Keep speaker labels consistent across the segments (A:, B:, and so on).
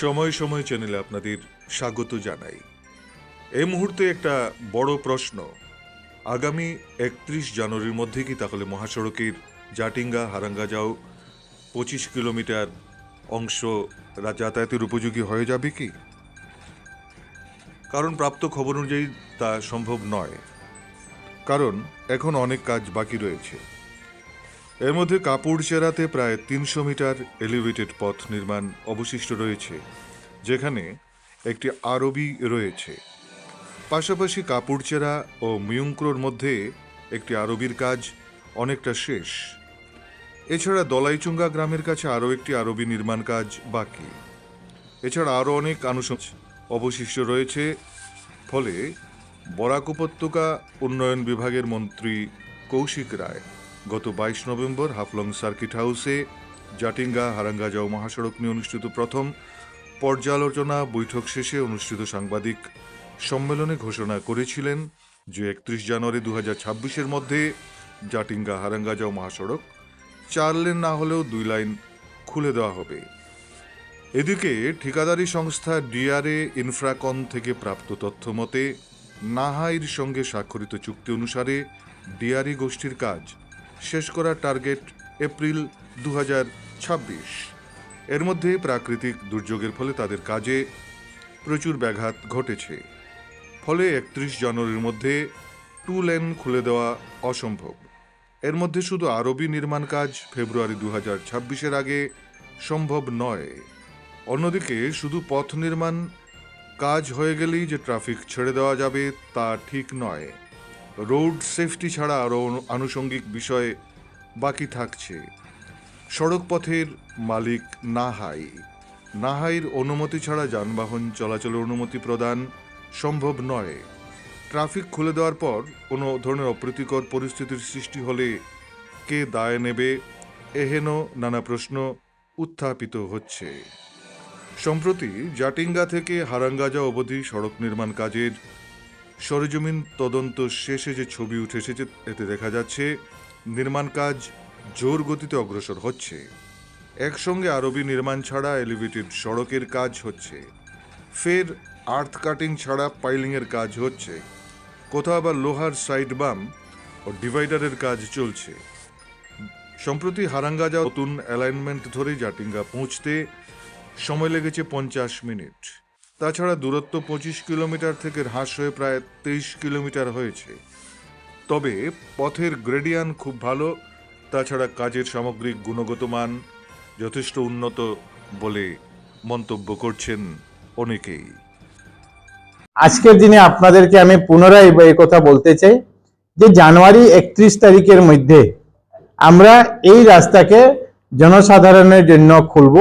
A: সময় সময় চ্যানেলে আপনাদের স্বাগত জানাই। এই মুহূর্তে একটা বড় প্রশ্ন, আগামী একত্রিশ জানুয়ারির মধ্যে কি তাহলে মহাসড়কের জাটিঙ্গা, হারাঙ্গাজাও পঁচিশ কিলোমিটার অংশ যাতায়াতের উপযোগী হয়ে যাবে কি? কারণ প্রাপ্ত খবর অনুযায়ী তা সম্ভব নয়। কারণ এখন অনেক কাজ বাকি রয়েছে। এর মধ্যে কাপড় চেরাতে প্রায় তিনশো মিটার এলিভেটেড পথ নির্মাণ অবশিষ্ট রয়েছে, যেখানে একটি আরবি রয়েছে। পাশাপাশি কাপুড়চেরা ও মিয়ুংক্রোর মধ্যে একটি আরবির কাজ অনেকটা শেষ। এছাড়া দলাইচুঙ্গা গ্রামের কাছে আরও একটি আরবি নির্মাণ কাজ বাকি। এছাড়া আরও অনেক আনুষঙ্গিক অবশিষ্ট রয়েছে, ফলে বরাক উপত্যকা উন্নয়ন বিভাগের মন্ত্রী কৌশিক রায় গত বাইশ নভেম্বর হাফলং সার্কিট হাউসে জাটিঙ্গা হারাঙ্গাজাও মহাসড়ক নিয়ে অনুষ্ঠিত প্রথম পর্যালোচনা বৈঠক শেষে অনুষ্ঠিত সাংবাদিক সম্মেলনে ঘোষণা করেছিলেন যে একত্রিশ জানুয়ারি দু হাজার মধ্যে জাটিঙ্গা হারাঙ্গাজাও মহাসড়ক চার লেন না হলেও দুই লাইন খুলে দেওয়া হবে। এদিকে ঠিকাদারি সংস্থা ডিআরএ ইনফ্রাকন থেকে প্রাপ্ত তথ্য মতে, নাহাইর সঙ্গে স্বাক্ষরিত চুক্তি অনুসারে ডিআরই গোষ্ঠীর কাজ শেষ করার টার্গেট এপ্রিল দু হাজার ছাব্বিশ। এর মধ্যে প্রাকৃতিক দুর্যোগের ফলে তাদের কাজে প্রচুর ব্যাঘাত ঘটেছে। ফলে একত্রিশ জানুয়ারির মধ্যে টু লেন খুলে দেওয়া অসম্ভব। এর মধ্যে শুধু আরবি নির্মাণ কাজ ফেব্রুয়ারি দু ছাব্বিশের আগে সম্ভব নয়। অন্যদিকে শুধু পথ নির্মাণ কাজ হয়ে গেলেই যে ট্রাফিক ছেড়ে দেওয়া যাবে তা ঠিক নয়। রোড সেফটি ছাড়া আরও আনুষঙ্গিক বিষয়ে বাকি থাকছে। সড়ক পথের মালিক নাহাই। নাহাইর অনুমতি ছাড়া যানবাহন চলাচলের অনুমতি প্রদান সম্ভব নয়। ট্রাফিক খুলে দেওয়ার পর কোনো ধরনের অপ্রীতিকর পরিস্থিতির সৃষ্টি হলে কে দায় নেবে, এহেন নানা প্রশ্ন উত্থাপিত হচ্ছে। সম্প্রতি জাটিঙ্গা থেকে হারাঙ্গাজা অবধি সড়ক নির্মাণ কাজের সরেজমিন তদন্ত শেষে যে ছবি উঠে এসেছে, এতে দেখা যাচ্ছে নির্মাণ কাজ জোর গতিতে অগ্রসর হচ্ছে। একসঙ্গে আরবি নির্মাণ ছাড়া এলিভেটেড সড়কের কাজ হচ্ছে। ফের আর্থ কাটিং ছাড়া পাইলিংয়ের কাজ হচ্ছে। কোথাও আবার লোহার সাইড বাম ও ডিভাইডারের কাজ চলছে। সম্প্রতি হারাঙ্গাজা নতুন অ্যালাইনমেন্ট ধরে জাটিঙ্গা পৌঁছতে সময় লেগেছে পঞ্চাশ মিনিট। তাছাড়া দূরত্ব পঁচিশ কিলোমিটার থেকে হ্রাস হয়ে প্রায় তেইশ কিলোমিটার হয়েছে। তবে পথের গ্রেডিয়ান খুব ভালো, তাছাড়া কাজের সামগ্রিক গুণগত মান যথেষ্ট উন্নত বলে মন্তব্য করছেন অনেকেই।
B: আজকের দিনে আপনাদেরকে আমি পুনরায় এই কথা বলতে চাই যে জানুয়ারি একত্রিশ তারিখের মধ্যে আমরা এই রাস্তাকে জনসাধারণের জন্য খুলব।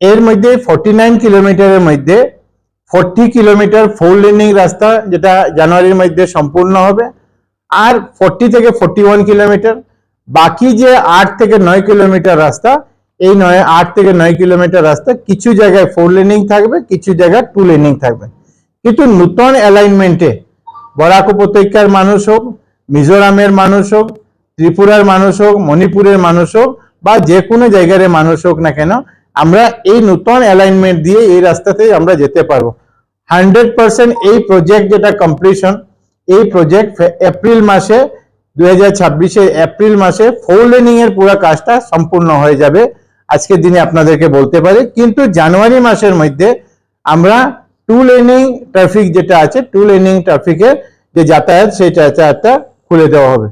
B: এর মধ্যে ফর্টি নাইন কিলোমিটারের মধ্যে ফোরটি কিলোমিটার ফোর লেনিং রাস্তা, যেটা জানুয়ারির মধ্যে সম্পূর্ণ হবে। আর ফোরটি থেকে ফোরটি ওয়ান কিলোমিটার, বাকি যে আট থেকে নয় কিলোমিটার রাস্তা, এই নয়, আট থেকে নয় কিলোমিটার রাস্তা কিছু জায়গায় ফোর লেনিং থাকবে, কিছু জায়গায় টু লেনিং থাকবে। কিন্তু নূতন অ্যালাইনমেন্টে বরাক উপত্যকার মানুষ হোক, মিজোরামের মানুষ হোক, ত্রিপুরার মানুষ হোক, মণিপুরের মানুষ হোক, বা যে কোনো জায়গার মানুষ হোক না কেন আমরা এই নতুন অ্যালাইনমেন্ট দিয়ে এই রাস্তাতে আমরা যেতে পারব। হান্ড্রেড পার্সেন্ট এই প্রজেক্ট যেটা কমপ্লিশন এই প্রজেক্ট এপ্রিল মাসে দু হাজার এপ্রিল মাসে ফোর লেনিং এর পুরো কাজটা সম্পূর্ণ হয়ে যাবে। আজকের দিনে আপনাদেরকে বলতে পারি, কিন্তু জানুয়ারি মাসের মধ্যে আমরা টু লেনিং ট্রাফিক যেটা আছে টু লেনিং ট্রাফিকের যে যাতায়াত, সেই যাতায়াতটা খুলে দেওয়া হবে।